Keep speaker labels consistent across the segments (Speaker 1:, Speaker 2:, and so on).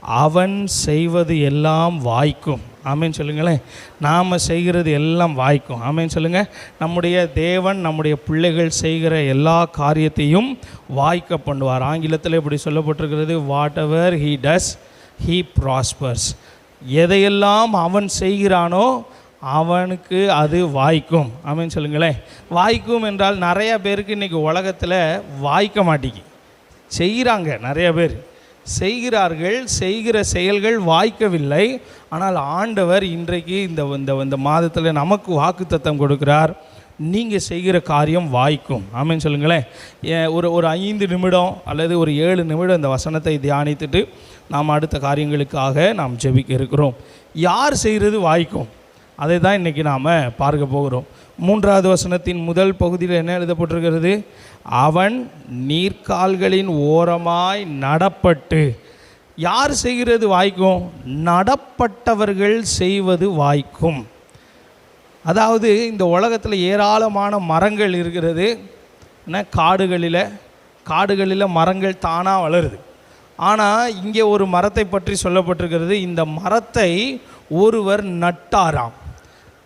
Speaker 1: அவன் செய்வது எல்லாம் வாய்க்கும். ஆமேன்னு சொல்லுங்களேன். நாம் செய்கிறது எல்லாம் வாய்க்கும். ஆமேன்னு சொல்லுங்கள் நம்முடைய தேவன் நம்முடைய பிள்ளைகள் செய்கிற எல்லா காரியத்தையும் வாய்க்க பண்ணுவார். ஆங்கிலத்தில் இப்படி சொல்லப்பட்டிருக்கிறது whatever he does he prospers எதையெல்லாம் அவன் செய்கிறானோ அவனுக்கு அது வாய்க்கும். ஆமேன்னு சொல்லுங்களேன். வாய்க்கும் என்றால் நிறைய பேருக்கு இன்றைக்கி உலகத்தில் வாய்க்க மாட்டேங்கி. செய்கிறாங்க நிறைய பேர். செய்கிறார்கள் செய்கிற செயல்கள் வாய்க்கவில்லை. ஆனால் ஆண்டவர் இன்றைக்கு இந்த இந்த இந்த மாதத்தில் நமக்கு வாக்குத்தத்தம் கொடுக்கிறார். நீங்கள் செய்கிற காரியம் வாய்க்கும். ஆமென்னு சொல்லுங்களேன். ஏ- ஒரு ஒரு ஐந்து நிமிடம் அல்லது ஒரு ஏழு நிமிடம் இந்த வசனத்தை தியானித்துட்டு நாம் அடுத்த காரியங்களுக்காக நாம் ஜெபிக்க இருக்கிறோம். யார் செய்கிறது வாய்க்கும்? அதை தான் இன்றைக்கி நாம் பார்க்க போகிறோம். மூன்றாவது வசனத்தின் முதல் பகுதியில் என்ன எழுதப்பட்டிருக்கிறது? அவன் நீர்க்கால்களின் ஓரமாய் நடப்பட்டு. யார் செய்கிறது வாய்க்கும்? நடப்பட்டவர்கள் செய்வது வாய்க்கும். அதாவது இந்த உலகத்தில் ஏராளமான மரங்கள் இருக்கிறது. என்ன? காடுகளில். காடுகளில் மரங்கள் தானாக வளருது. ஆனால் இங்கே ஒரு மரத்தை பற்றி சொல்லப்பட்டிருக்கிறது. இந்த மரத்தை ஒருவர் நட்டாராம்.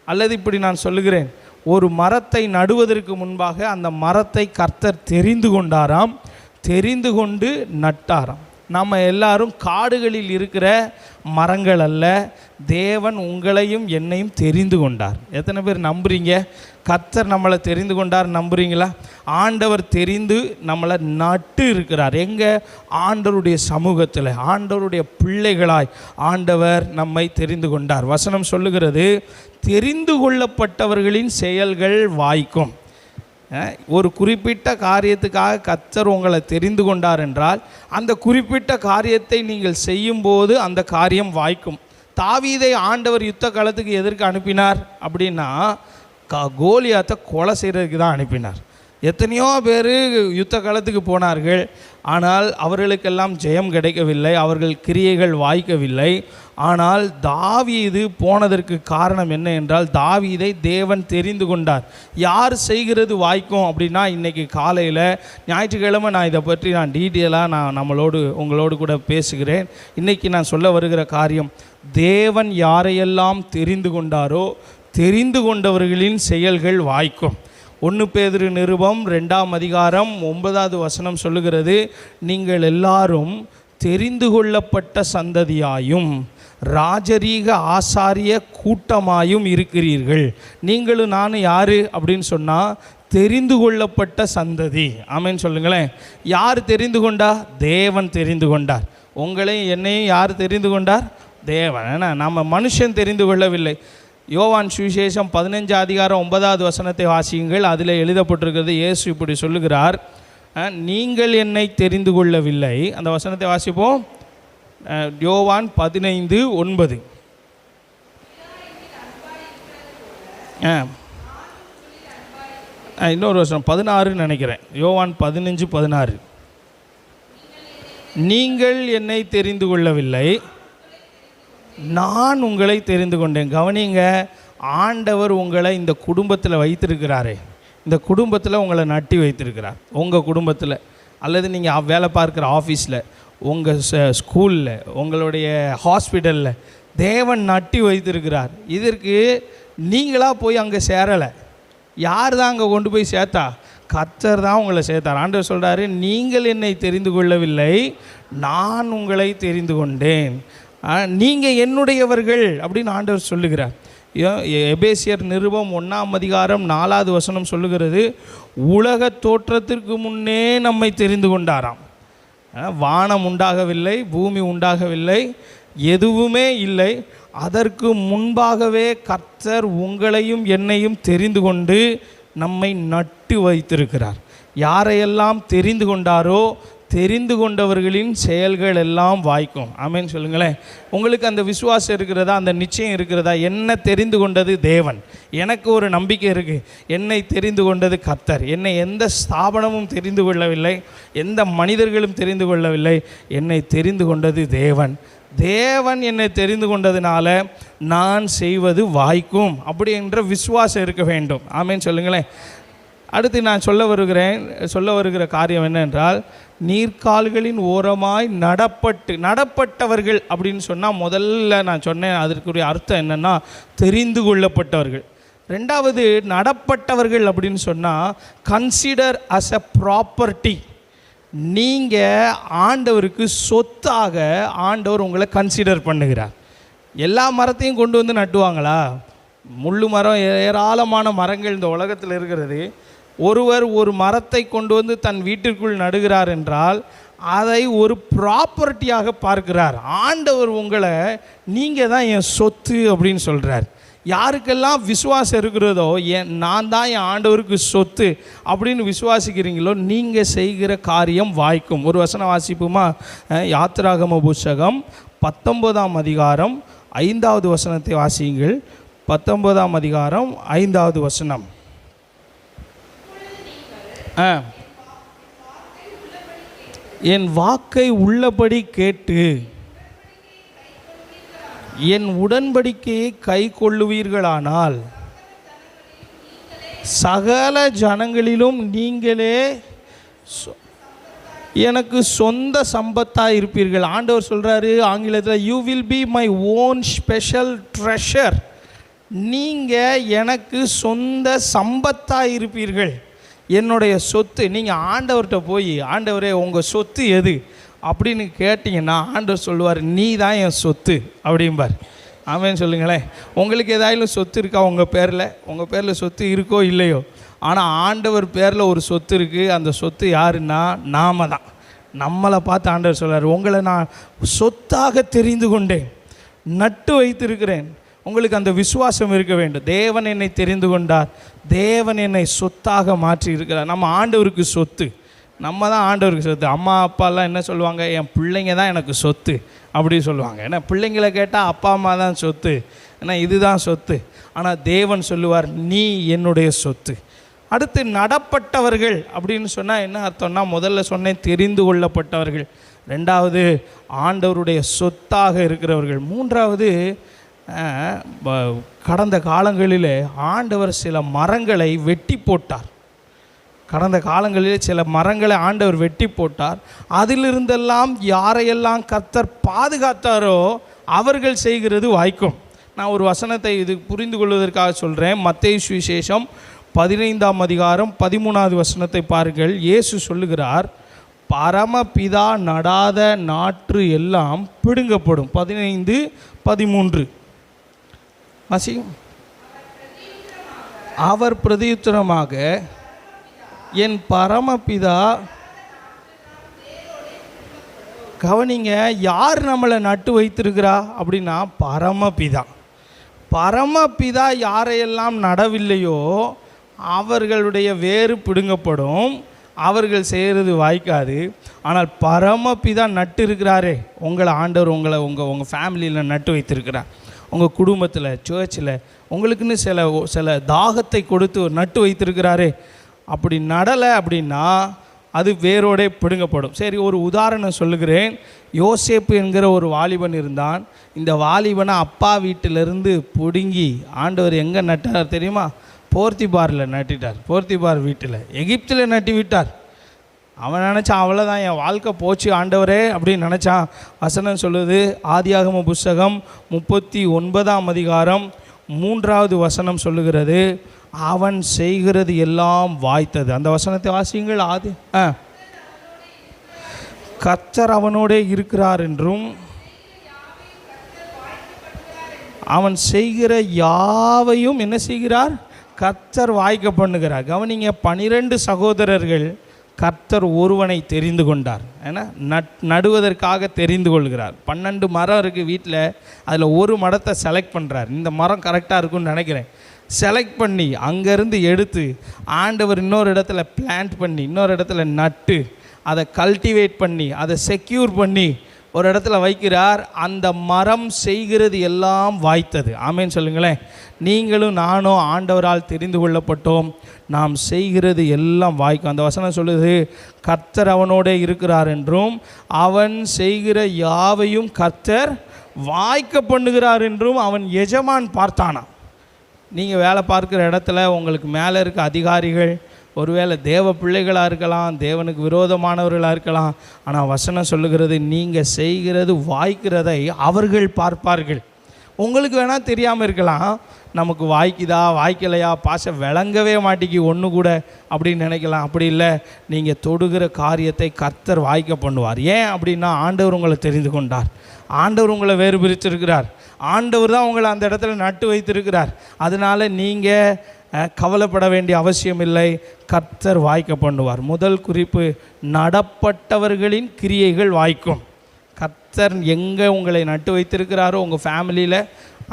Speaker 1: அல்லது இப்படி நான் சொல்லுகிறேன். ஒரு மரத்தை நடுவதற்கு முன்பாக அந்த மரத்தை கர்த்தர் தெரிந்து கொண்டாராம் தெரிந்து கொண்டு நட்டாராம். நம்ம எல்லாரும் காடுகளில் இருக்கிற மரங்கள் அல்ல. தேவன் உங்களையும் என்னையும் தெரிந்து கொண்டார். எத்தனை பேர் நம்புறீங்க? கத்தர் நம்மளை தெரிந்து கொண்டார் நம்புறீங்களா? ஆண்டவர் தெரிந்து நம்மளை நட்டு இருக்கிறார். எங்கே? ஆண்டவருடைய சமூகத்தில் ஆண்டவருடைய பிள்ளைகளாய் ஆண்டவர் நம்மை தெரிந்து கொண்டார். வசனம் சொல்லுகிறது தெரிந்து கொள்ளப்பட்டவர்களின் செயல்கள் வாய்க்கும். ஒரு குறிப்பிட்ட காரியத்துக்காக கத்தர் உங்களை தெரிந்து கொண்டார் என்றால் அந்த குறிப்பிட்ட காரியத்தை நீங்கள் செய்யும்போது அந்த காரியம் வாய்க்கும். தாவீதை ஆண்டவர் யுத்த காலத்துக்கு எதற்கு அனுப்பினார் அப்படின்னா க கோலியாத்தை கொலை செய்கிறதுக்கு தான் அனுப்பினார். எத்தனையோ பேர் யுத்த காலத்துக்கு போனார்கள் ஆனால் அவர்களுக்கெல்லாம் ஜெயம் கிடைக்கவில்லை அவர்கள் கிரியைகள் வாய்க்கவில்லை. ஆனால் தாவீது போனதற்கு காரணம் என்ன என்றால் தாவீதை தேவன் தெரிந்து கொண்டார். யார் செய்கிறது வாய்க்கும் அப்படின்னா இன்றைக்கி காலையில் ஞாயிற்றுக்கிழமை நான் இதை பற்றி நான் டீட்டெயிலாக நான் நம்மளோடு உங்களோடு கூட பேசுகிறேன். இன்றைக்கி நான் சொல்ல வருகிற காரியம் தேவன் யாரையெல்லாம் தெரிந்து கொண்டாரோ தெரிந்து கொண்டவர்களின் செயல்கள் வாய்க்கும். ஒன்று பேதிரு நிருபம் ரெண்டாம் அதிகாரம் ஒன்பதாவது வசனம் சொல்லுகிறது நீங்கள் எல்லாரும் தெரிந்து கொள்ளப்பட்ட சந்ததியாயும் ராஜரீக ஆசாரிய கூட்டமாயும் இருக்கிறீர்கள். நீங்களும் நானும் யார்? அப்படின்னு சொன்னால் தெரிந்து கொள்ளப்பட்ட சந்ததி. ஆமேன்னு சொல்லுங்களேன். யார் தெரிந்து கொண்டா? தேவன் தெரிந்து கொண்டார். உங்களையும் என்னையும் யார் தெரிந்து கொண்டார்? தேவன். ஏன்னா நம்ம மனுஷன் தெரிந்து கொள்ளவில்லை. யோவான் சுவிசேஷம் பதினஞ்சு அதிகாரம் ஒன்பதாவது வசனத்தை வாசியுங்கள். அதில் எழுதப்பட்டிருக்கிறது இயேசு இப்படி சொல்லுகிறார். நீங்கள் என்னை தெரிந்து கொள்ளவில்லை. அந்த வசனத்தை வாசிப்போம். யோவான் பதினைந்து ஒன்பது. ஆ இன்னொரு வருஷம் பதினாறுன்னு நினைக்கிறேன். யோவான் பதினஞ்சு பதினாறு. நீங்கள் என்னை தெரிந்து கொள்ளவில்லை. நான் உங்களை தெரிந்து கொண்டேன். கவனிங்க ஆண்டவர் உங்களை இந்த குடும்பத்தில் வைத்திருக்கிறாரே. இந்த குடும்பத்தில் உங்களை நட்டி வைத்திருக்கிறார். உங்கள் குடும்பத்தில். அல்லது நீங்கள் வேலை பார்க்குற ஆஃபீஸில் உங்கள் ஸ்கூலில் உங்களுடைய ஹாஸ்பிட்டலில் தேவன் நட்டி வைத்திருக்கிறார். இதற்கு நீங்களாக போய் அங்கே சேரலை. யார் தான் அங்கே கொண்டு போய் சேர்த்தா? கத்தர் தான் உங்களை சேர்த்தார். ஆண்டவர் சொல்கிறாரு நீங்கள் என்னை தெரிந்து கொள்ளவில்லை நான் உங்களை தெரிந்து கொண்டேன். நீங்கள் என்னுடையவர்கள் அப்படின்னு ஆண்டவர் சொல்லுகிறார். எபேசியர் நிருபம் ஒன்றாம் அதிகாரம் நாலாவது வசனம் சொல்லுகிறது உலக தோற்றத்திற்கு முன்னே நம்மை தெரிந்து கொண்டாராம். வானம் உண்டாகவில்லை பூமி உண்டாகவில்லை எதுவுமே இல்லை. அதற்கு முன்பாகவே கர்த்தர் உங்களையும் என்னையும் தெரிந்து கொண்டு நம்மை நட்டு வைத்திருக்கிறார். யாரையெல்லாம் தெரிந்து கொண்டாரோ தெரிந்து கொண்டவர்களின் செயல்கள் எல்லாம் வாய்க்கும். ஆமேன்னு சொல்லுங்களேன். உங்களுக்கு அந்த விசுவாசம் இருக்கிறதா? அந்த நிச்சயம் இருக்கிறதா? என்ன தெரிந்து கொண்டது தேவன். எனக்கு ஒரு நம்பிக்கை இருக்குது என்னை தெரிந்து கொண்டது கத்தர் என்னை எந்த ஸ்தாபனமும் தெரிந்து கொள்ளவில்லை. எந்த மனிதர்களும் தெரிந்து கொள்ளவில்லை. என்னை தெரிந்து கொண்டது தேவன். தேவன் என்னை தெரிந்து கொண்டதுனால நான் செய்வது வாய்க்கும். அப்படி என்ற விசுவாசம் இருக்க வேண்டும். ஆமேன்னு சொல்லுங்களேன். அடுத்து நான் சொல்ல வருகிறேன். சொல்ல வருகிற காரியம் என்னென்றால் நீர்க்கால்களின் ஓரமாய் நடப்பட்டு நடப்பட்டவர்கள் அப்படின்னு சொன்னால் முதல்ல நான் சொன்னேன். அதற்குரிய அர்த்தம் என்னென்னா தெரிந்து கொள்ளப்பட்டவர்கள். ரெண்டாவது நடப்பட்டவர்கள் அப்படின்னு சொன்னால் கன்சிடர் அஸ் அ ப்ராப்பர்ட்டி நீங்கள் ஆண்டவருக்கு சொத்தாக ஆண்டவர் உங்களை கன்சிடர் பண்ணுகிறார். எல்லா மரத்தையும் கொண்டு வந்து நட்டுவாங்களா? முள்ளு மரம் ஏராளமான மரங்கள் இந்த உலகத்தில் இருக்கிறது. ஒருவர் ஒரு மரத்தை கொண்டு வந்து தன் வீட்டிற்குள் நடுகிறார் என்றால் அதை ஒரு ப்ராப்பர்ட்டியாக பார்க்கிறார். ஆண்டவர் உங்களை நீங்கள் தான் என் சொத்து அப்படின்னு சொல்கிறார் யாருக்கெல்லாம் விசுவாசம் இருக்கிறதோ என் நான் தான் என் ஆண்டவருக்கு சொத்து அப்படின்னு விசுவாசிக்கிறீங்களோ நீங்கள் செய்கிற காரியம் வாய்க்கும். ஒரு வசனம் வாசிப்புமா? யாத்திராகம புஸ்தகம் பத்தொன்பதாம் அதிகாரம் ஐந்தாவது வசனத்தை வாசியுங்கள். பத்தொன்பதாம் அதிகாரம் ஐந்தாவது வசனம். என் வாக்கை உள்ளபடி கேட்டு என் உடன்படிக்கையை கை கொள்ளுவீர்களானால் சகல ஜனங்களிலும் நீங்களே சொ- எனக்கு சொந்த சம்பத்தாக இருப்பீர்கள். ஆண்டவர் சொல்கிறாரு ஆங்கிலத்தில் you will be my own special treasure நீங்கள் எனக்கு சொந்த சம்பத்தாக இருப்பீர்கள். என்னுடைய சொத்து நீங்கள் ஆண்டவர்கிட்ட போய் ஆண்டவரே உங்கள் சொத்து எது? அப்படின்னு கேட்டிங்கன்னா ஆண்டவர் சொல்லுவார் நீ தான் என் சொத்து அப்படிம்பார். ஆமேன்னு சொல்லுங்களேன். உங்களுக்கு ஏதாயிலும் சொத்து இருக்கா உங்கள் பேரில்? உங்கள் பேரில் சொத்து இருக்கோ இல்லையோ? ஆனால் ஆண்டவர் பேரில் ஒரு சொத்து இருக்குது அந்த சொத்து யாருன்னா நாம தான். நம்மளை பார்த்து ஆண்டவர் சொல்கிறார் உங்களை நான் சொத்தாக தெரிந்து கொண்டேன் நட்டு வைத்திருக்கிறேன் உங்களுக்கு அந்த விசுவாசம் இருக்க வேண்டும். தேவன் என்னை தெரிந்து கொண்டார். தேவன் என்னை சொத்தாக மாற்றி இருக்கிறார். நம்ம ஆண்டவருக்கு சொத்து. நம்ம தான் ஆண்டவருக்கு சொத்து. அம்மா அப்பாலாம் என்ன சொல்லுவாங்க? என் பிள்ளைங்க தான் எனக்கு சொத்து. அப்படி சொல்லுவாங்க. ஏன்னா பிள்ளைங்களை கேட்டால் அப்பா அம்மா தான் சொத்து. ஏன்னா இதுதான் சொத்து. ஆனால் தேவன் சொல்லுவார் நீ என்னுடைய சொத்து. அடுத்து நடப்பட்டவர்கள். அப்படின்னு சொன்னால் என்ன அர்த்தம்னா முதல்ல சொன்னேன் தெரிந்து கொள்ளப்பட்டவர்கள். ரெண்டாவது ஆண்டவருடைய சொத்தாக இருக்கிறவர்கள். மூன்றாவது கடந்த காலங்களிலே ஆண்டவர் சில மரங்களை வெட்டி போட்டார். கடந்த காலங்களிலே சில மரங்களை ஆண்டவர் வெட்டி போட்டார். அதிலிருந்தெல்லாம் யாரையெல்லாம் கர்த்தர் பாதுகாத்தாரோ அவர்கள் செய்கிறது வாய்க்கும். நான் ஒரு வசனத்தை இது புரிந்து கொள்வதற்காக சொல்கிறேன் மத்திய சுவிசேஷம் பதினைந்தாம் அதிகாரம் பதிமூணாவது வசனத்தை பாருங்கள். இயேசு சொல்லுகிறார் பரமபிதா நடாத நாற்று எல்லாம் பிடுங்கப்படும். பதினைந்து பதிமூன்று. வாசியும் அவர் பிரதியுத்தரமாக என் பரமபிதா கவனிங்க யார் நம்மளை நட்டு வைத்திருக்கிறா? அப்படின்னா பரமபிதா. பரமபிதா யாரையெல்லாம் நடவில்லையோ அவர்களுடைய வேறு பிடுங்கப்படும். அவர்கள் செய்கிறது வாய்க்காது. ஆனால் பரமபிதா நட்டு இருக்கிறாரே உங்களை ஆண்டவர் உங்களை உங்கள் உங்கள் ஃபேமிலியில் நட்டு வைத்திருக்கிறார். உங்கள் குடும்பத்தில் சர்ச்சில் உங்களுக்குன்னு சில சில தாகத்தை கொடுத்து நட்டு வைத்திருக்கிறாரே அப்படி நடலை அப்படின்னா அது வேரோடே பிடுங்கப்படும். சரி ஒரு உதாரணம் சொல்லுகிறேன். யோசேப்பு என்கிற ஒரு வாலிபன் இருந்தான். இந்த வாலிபனை அப்பா வீட்டிலிருந்து பிடுங்கி ஆண்டவர் எங்கே நட்டார் தெரியுமா? போர்த்திபாரில் நட்டிட்டார். போர்த்திபார் வீட்டில். எகிப்தில் நட்டி விட்டார் அவன் நினச்சான் அவ்வளோதான் என் வாழ்க்கை போச்சு ஆண்டவரே அப்படின்னு நினச்சான். வசனம் சொல்லுது ஆதியாகம புஸ்தகம் முப்பத்தி ஒன்பதாம் அதிகாரம் மூன்றாவது வசனம் சொல்லுகிறது அவன் செய்கிறது எல்லாம் வாய்த்தது. அந்த வசனத்தை வாசியுங்கள் ஆதி ஆ. கத்தர் அவனோடே இருக்கிறார் என்றும் அவன் செய்கிற யாவையும் என்ன செய்கிறார்? கத்தர் வாய்க்க பண்ணுகிறார். கவனிங்க பனிரெண்டு சகோதரர்கள் கர்த்தர் ஒருவனை தெரிந்து கொண்டார். ஏன்னா நட் நடுவதற்காக தெரிந்து கொள்கிறார். பன்னெண்டு மரம் இருக்குது வீட்டில் அதில் ஒரு மரத்தை செலக்ட் பண்ணுறார் இந்த மரம் கரெக்டாக இருக்கும்னு நினைக்கிறேன். செலக்ட் பண்ணி அங்கேருந்து எடுத்து ஆண்டவர் இன்னொரு இடத்துல பிளான்ட் பண்ணி இன்னொரு இடத்துல நட்டு அதை கல்டிவேட் பண்ணி அதை செக்யூர் பண்ணி ஒரு இடத்துல வைக்கிறார் அந்த மரம் செய்கிறது எல்லாம் வாய்த்தது. ஆமேன்னு சொல்லுங்களேன். நீங்களும் நானும் ஆண்டவரால் தெரிந்து கொள்ளப்பட்டோம். நாம் செய்கிறது எல்லாம் வாய்க்கும். அந்த வசனம் சொல்லுது கர்த்தர் அவனோடே இருக்கிறார் என்றும் அவன் செய்கிற யாவையும் கர்த்தர் வாய்க்க பண்ணுகிறார் என்றும் அவன் எஜமான் பார்த்தானா நீங்கள் வேலை பார்க்குற இடத்துல உங்களுக்கு மேலே இருக்க அதிகாரிகள் ஒருவேளை தேவ பிள்ளைகளாக இருக்கலாம் தேவனுக்கு விரோதமானவர்களாக இருக்கலாம் ஆனால் வசனம் சொல்லுகிறது நீங்கள் செய்கிறது வாய்க்கிறதை அவர்கள் பார்ப்பார்கள். உங்களுக்கு வேணால் தெரியாமல் இருக்கலாம் நமக்கு வாய்க்குதா வாய்க்கலையா பாச விளங்கவே மாட்டேங்கி ஒன்று கூட அப்படின்னு நினைக்கலாம். அப்படி இல்லை நீங்கள் தொடுகிற காரியத்தை கர்த்தர் வாய்க்க பண்ணுவார். ஏன் அப்படின்னா ஆண்டவர் உங்களை தெரிந்து கொண்டார். ஆண்டவர் உங்களை வேறு பிரிச்சிருக்கிறார் ஆண்டவர் தான் உங்களை அந்த இடத்துல நட்டு வைத்திருக்கிறார். அதனால் நீங்கள் கவலைப்பட வேண்டிய அவசியம் இல்லை. கர்த்தர் வாய்க்க பண்ணுவார். முதல் குறிப்பு நடப்பட்டவர்களின் கிரியைகள் வாய்க்கும். கர்த்தர் எங்கே உங்களை நட்டு வைத்திருக்கிறாரோ உங்கள் ஃபேமிலியில்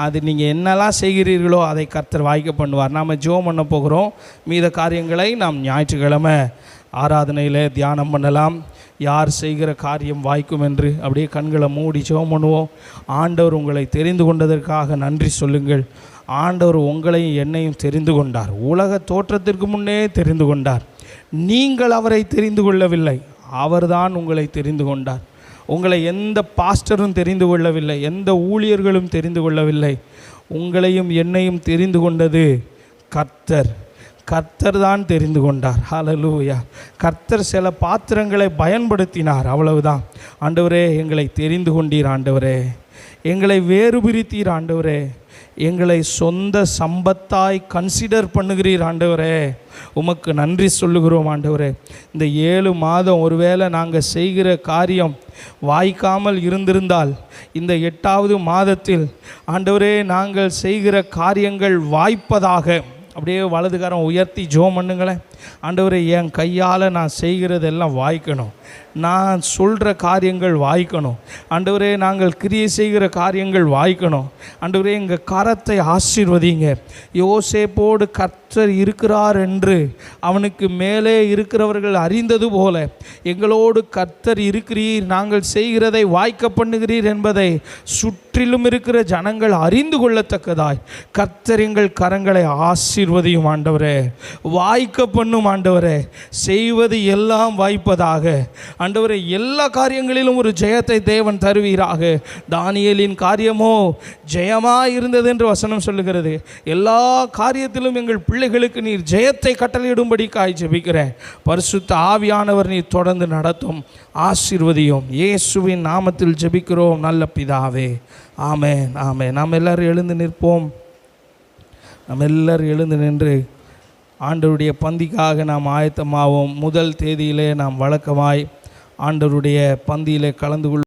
Speaker 1: அது நீங்கள் என்னெல்லாம் செய்கிறீர்களோ அதை கர்த்தர் வாய்க்க பண்ணுவார். நாம் ஜோம் பண்ண போகிறோம். மீத காரியங்களை நாம் ஞாயிற்றுக்கிழமை ஆராதனையில் தியானம் பண்ணலாம். யார் செய்கிற காரியம் வாய்க்கும் என்று அப்படியே கண்களை மூடி ஜெபம் பண்ணுவோம். ஆண்டவர் உங்களை தெரிந்து கொண்டதற்காக நன்றி சொல்லுங்கள். ஆண்டவர் உங்களையும் என்னையும் தெரிந்து கொண்டார். உலக தோற்றத்திற்கு முன்னே தெரிந்து கொண்டார். நீங்கள் அவரை தெரிந்து கொள்ளவில்லை. அவர்தான் உங்களை தெரிந்து கொண்டார். உங்களை எந்த பாஸ்டரும் தெரிந்து கொள்ளவில்லை. எந்த ஊழியர்களும் தெரிந்து கொள்ளவில்லை. உங்களையும் என்னையும் தெரிந்து கொண்டது கர்த்தர். கர்த்தர் தான் தெரிந்து கொண்டார். ஹலலூயா கர்த்தர் சில பாத்திரங்களை பயன்படுத்தினார். அவ்வளவுதான். ஆண்டவரே எங்களை தெரிந்து கொண்டீர் ஆண்டவரே. எங்களை வேறுபிரித்தீர் ஆண்டவரே. எங்களை சொந்த சம்பத்தாய் கன்சிடர் பண்ணுகிறீர் ஆண்டவரே. உமக்கு நன்றி சொல்லுகிறோம் ஆண்டவரே. இந்த ஏழு மாதம் ஒருவேளை நாங்கள் செய்கிற காரியம் வாய்க்காமல் இருந்திருந்தால் இந்த எட்டாவது மாதத்தில் ஆண்டவரே நாங்கள் செய்கிற காரியங்கள் வாய்ப்பதாக அப்படியே வலதுகாரம் உயர்த்தி ஜோம் பண்ணுங்களேன். ஆண்டவரை என் கையால் நான் செய்கிறதெல்லாம் வாய்க்கணும். நான் சொல்கிற காரியங்கள் வாய்க்கணும். ஆண்டவரே நாங்கள் கிரியை செய்கிற காரியங்கள் வாய்க்கணும். ஆண்டவரே எங்கள் கரத்தை ஆசீர்வதிங்க. யோசேப்போடு கர்த்தர் இருக்கிறார் என்று அவனுக்கு மேலே இருக்கிறவர்கள் அறிந்தது போல எங்களோடு கர்த்தர் இருக்கிறீர் நாங்கள் செய்கிறதை வாய்க்க பண்ணுகிறீர் என்பதை சுற்றிலும் இருக்கிற ஜனங்கள் அறிந்து கொள்ளத்தக்கதாய். கர்த்தர் எங்கள் கரங்களை ஆசீர்வதியும் ஆண்டவரே. வாய்க்க பண்ணும் ஆண்டவரே. செய்வது எல்லாம் வாய்ப்பதாக. ஆண்டவரே எல்லா காரியங்களிலும் ஒரு ஜெயத்தை தேவன் தருவீராக. தானியலின் காரியமோ ஜெயமாக இருந்தது என்று வசனம் சொல்லுகிறது. எல்லா காரியத்திலும் எங்கள் பிள்ளைகளுக்கு நீர் ஜெயத்தை கட்டளையிடும்படி காய் ஜெபிக்கிறேன். பரிசுத்த ஆவியானவர் நீர் தொடர்ந்து நடத்தும். ஆசிர்வதியும். இயேசுவின் நாமத்தில் ஜெபிக்கிறோம் நல்ல பிதாவே. ஆமென் ஆமென். நாம் எல்லாரும் எழுந்து நிற்போம். நம்ம எல்லாரும் எழுந்து நின்று ஆண்டவருடைய பந்திக்காக நாம் ஆயத்தமாவோம். முதல் தேதியிலே நாம் வழக்கமாய் ஆண்டவருடைய பந்தியிலே கலந்து கொள்